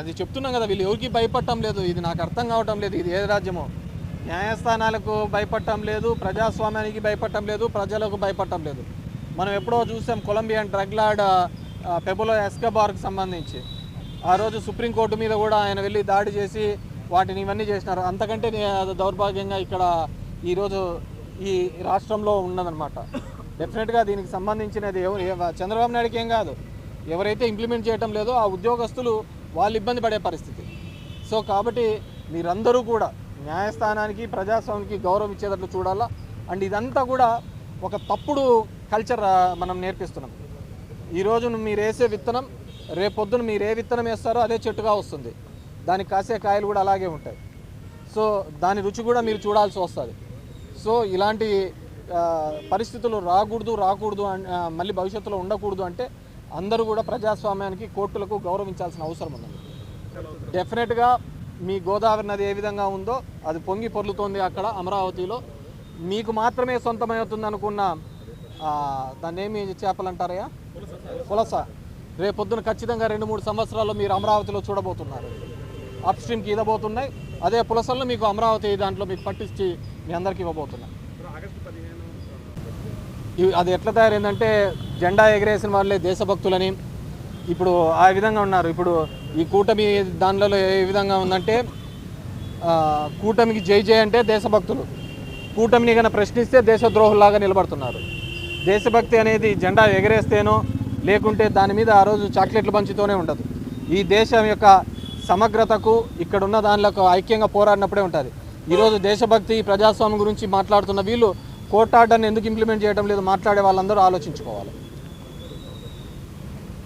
అది చెప్తున్నాం కదా వీళ్ళు ఎవరికి భయపడటం లేదు. ఇది నాకు అర్థం కావటం లేదు. ఇది ఏ రాజ్యమో. న్యాయస్థానాలకు భయపడటం లేదు ప్రజాస్వామ్యానికి భయపడటం లేదు ప్రజలకు భయపడటం లేదు. మనం ఎప్పుడో చూసాం కొలంబియన్ డ్రగ్ లార్డ్ పెబులో ఎస్కబార్కి సంబంధించి. ఆ రోజు సుప్రీంకోర్టు మీద కూడా ఆయన వెళ్ళి దాడి చేసి వాటిని ఇవన్నీ చేసినారు. అంతకంటే అది దౌర్భాగ్యంగా ఇక్కడ ఈరోజు ఈ రాష్ట్రంలో ఉన్నదనమాట డెఫినెట్గా దీనికి సంబంధించినది ఎవరు చంద్రబాబు నాయుడుకి ఏం కాదు. ఎవరైతే ఇంప్లిమెంట్ చేయటం లేదో ఆ ఉద్యోగస్తులు వాళ్ళు ఇబ్బంది పడే పరిస్థితి. సో కాబట్టి మీరందరూ కూడా న్యాయస్థానానికి ప్రజాస్వామ్యానికి గౌరవం ఇచ్చేటట్లు చూడాలా? అండ్ ఇదంతా కూడా ఒక తప్పుడు కల్చర్ మనం నేర్పిస్తున్నాం. ఈరోజు మీరు వేసే విత్తనం రేపొద్దున మీరు ఏ విత్తనం వేస్తారో అదే చెట్టుగా వస్తుంది. దానికి కాసే కాయలు కూడా అలాగే ఉంటాయి. సో దాని రుచి కూడా మీరు చూడాల్సి వస్తుంది. సో ఇలాంటి పరిస్థితులు రాకూడదు రాకూడదు మళ్ళీ భవిష్యత్తులో ఉండకూడదు అంటే అందరూ కూడా ప్రజాస్వామ్యానికి కోర్టులకు గౌరవించాల్సిన అవసరం ఉంది డెఫినెట్గా మీ గోదావరి నది ఏ విధంగా ఉందో అది పొంగి పొర్లుతోంది అక్కడ అమరావతిలో. మీకు మాత్రమే సొంతమవుతుంది అనుకున్న దాన్ని ఏమి చేపలు అంటారయ్యా పులస. రేపొద్దున ఖచ్చితంగా రెండు మూడు సంవత్సరాల్లో మీరు అమరావతిలో చూడబోతున్నారు. అప్ స్ట్రీమ్కి ఇదబోతున్నాయి అదే పులసల్లో మీకు అమరావతి దాంట్లో మీకు పట్టించి మీ అందరికీ ఇవ్వబోతున్నాయి. అది ఎట్లా తయారైందంటే జెండా ఎగరేసిన వాళ్ళే దేశభక్తులని. ఇప్పుడు ఆ విధంగా ఉన్నారు. ఇప్పుడు ఈ కూటమి దానిలో ఏ విధంగా ఉందంటే కూటమికి జై జై అంటే దేశభక్తులు. కూటమిని కనుక ప్రశ్నిస్తే దేశద్రోహులాగా నిలబడుతున్నారు. దేశభక్తి అనేది జెండా ఎగరేస్తేనో లేకుంటే దాని మీద ఆ రోజు చాక్లెట్లు పంచుతూనే ఉండదు. ఈ దేశం యొక్క సమగ్రతకు ఇక్కడున్న దానిలో ఐక్యంగా పోరాడినప్పుడే ఉంటుంది. ఈరోజు దేశభక్తి ప్రజాస్వామ్యం గురించి మాట్లాడుతున్న వీళ్ళు కోర్ట్ ఆర్డర్ని ఎందుకు ఇంప్లిమెంట్ చేయడం లేదు మాట్లాడే వాళ్ళందరూ ఆలోచించుకోవాలి.